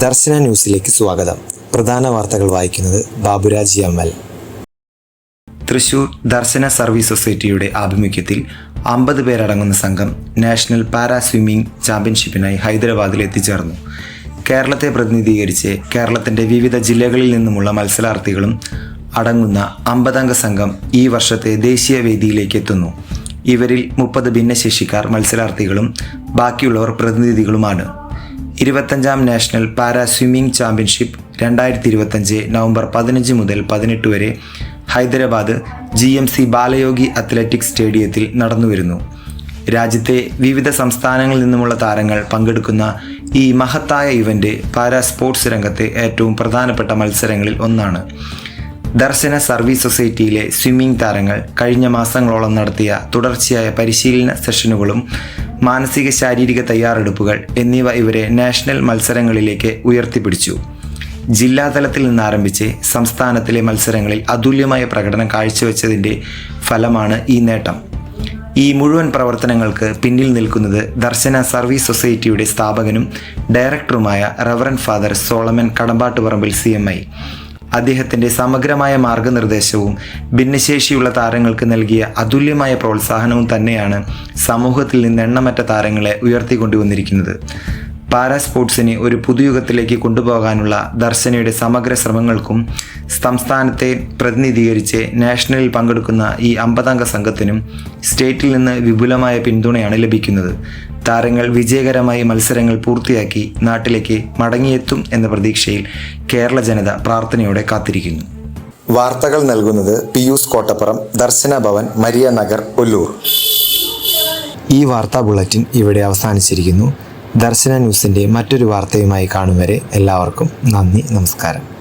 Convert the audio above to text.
ദർശന ന്യൂസിലേക്ക് സ്വാഗതം. പ്രധാന വാർത്തകൾ വായിക്കുന്നത് ബാബുരാജ് എൽ. തൃശൂർ ദർശന സർവീസ് സൊസൈറ്റിയുടെ ആഭിമുഖ്യത്തിൽ അമ്പത് പേരടങ്ങുന്ന സംഘം നാഷണൽ പാരാ സ്വിമ്മിംഗ് ചാമ്പ്യൻഷിപ്പിനായി ഹൈദരാബാദിൽ എത്തിച്ചേർന്നു. കേരളത്തെ പ്രതിനിധീകരിച്ച് കേരളത്തിന്റെ വിവിധ ജില്ലകളിൽ നിന്നുമുള്ള മത്സരാർത്ഥികളും അടങ്ങുന്ന അമ്പതംഗ സംഘം ഈ വർഷത്തെ ദേശീയ വേദിയിലേക്ക് എത്തുന്നു. ഇവരിൽ മുപ്പത് ഭിന്നശേഷിക്കാർ മത്സരാർത്ഥികളും ബാക്കിയുള്ളവർ പ്രതിനിധികളുമാണ്. ഇരുപത്തഞ്ചാം നാഷണൽ പാരാ സ്വിമ്മിംഗ് ചാമ്പ്യൻഷിപ്പ് രണ്ടായിരത്തി ഇരുപത്തഞ്ച് നവംബർ പതിനഞ്ച് മുതൽ പതിനെട്ട് വരെ Hyderabad G M C Balayogi athletics സ്റ്റേഡിയത്തിൽ നടന്നുവരുന്നു. രാജ്യത്തെ വിവിധ സംസ്ഥാനങ്ങളിൽ നിന്നുമുള്ള താരങ്ങൾ പങ്കെടുക്കുന്ന ഈ മഹത്തായ ഇവന്റ് പാരാ സ്പോർട്സ് രംഗത്തെ ഏറ്റവും പ്രധാനപ്പെട്ട മത്സരങ്ങളിൽ ഒന്നാണ്. ദർശന സർവീസ് സൊസൈറ്റിയിലെ സ്വിമ്മിംഗ് താരങ്ങൾ കഴിഞ്ഞ മാസങ്ങളോളം നടത്തിയ തുടർച്ചയായ പരിശീലന സെഷനുകളും മാനസിക ശാരീരിക തയ്യാറെടുപ്പുകൾ എന്നിവ ഇവരെ നാഷണൽ മത്സരങ്ങളിലേക്ക് ഉയർത്തിപ്പിടിച്ചു. ജില്ലാതലത്തിൽ നിന്ന് ആരംഭിച്ച് സംസ്ഥാനത്തിലെ മത്സരങ്ങളിൽ അതുല്യമായ പ്രകടനം കാഴ്ചവെച്ചതിന്റെ ഫലമാണ് ഈ നേട്ടം. ഈ മുഴുവൻ പ്രവർത്തനങ്ങൾക്ക് പിന്നിൽ നിൽക്കുന്നത് ദർശന സർവീസ് സൊസൈറ്റിയുടെ സ്ഥാപകനും ഡയറക്ടറുമായ reverend father Solomon Kadambattuparambil C M I. അദ്ദേഹത്തിന്റെ സമഗ്രമായ മാർഗനിർദ്ദേശവും ഭിന്നശേഷിയുള്ള താരങ്ങൾക്ക് നൽകിയ അതുല്യമായ പ്രോത്സാഹനവും തന്നെയാണ് സമൂഹത്തിൽ നിന്ന് എണ്ണമറ്റ താരങ്ങളെ ഉയർത്തിക്കൊണ്ടുവന്നിരിക്കുന്നത്. പാരാ സ്പോർട്സിനെ ഒരു പുതുയുഗത്തിലേക്ക് കൊണ്ടുപോകാനുള്ള ദർശനയുടെ സമഗ്ര ശ്രമങ്ങൾക്കും സംസ്ഥാനത്തെ പ്രതിനിധീകരിച്ച് നാഷണലിൽ പങ്കെടുക്കുന്ന ഈ അമ്പതംഗ സംഘത്തിനും സ്റ്റേറ്റിൽ നിന്ന് വിപുലമായ പിന്തുണയാണ് ലഭിക്കുന്നത്. താരങ്ങൾ വിജയകരമായി മത്സരങ്ങൾ പൂർത്തിയാക്കി നാട്ടിലേക്ക് മടങ്ങിയെത്തും എന്ന പ്രതീക്ഷയിൽ കേരള ജനത പ്രാർത്ഥനയോടെ കാത്തിരിക്കുന്നു. വാർത്തകൾ നൽകുന്നത് പിയൂസ് കോട്ടപ്പുറം ദർശന ഭവൻ മരിയ നഗർ ഒല്ലൂർ. ഈ വാർത്താ ബുള്ളറ്റിൻ ഇവിടെ അവസാനിച്ചിരിക്കുന്നു. ദർശന ന്യൂസിന്റെ മറ്റൊരു വാർത്തയുമായി കാണും വരെ എല്ലാവർക്കും നന്ദി നമസ്കാരം.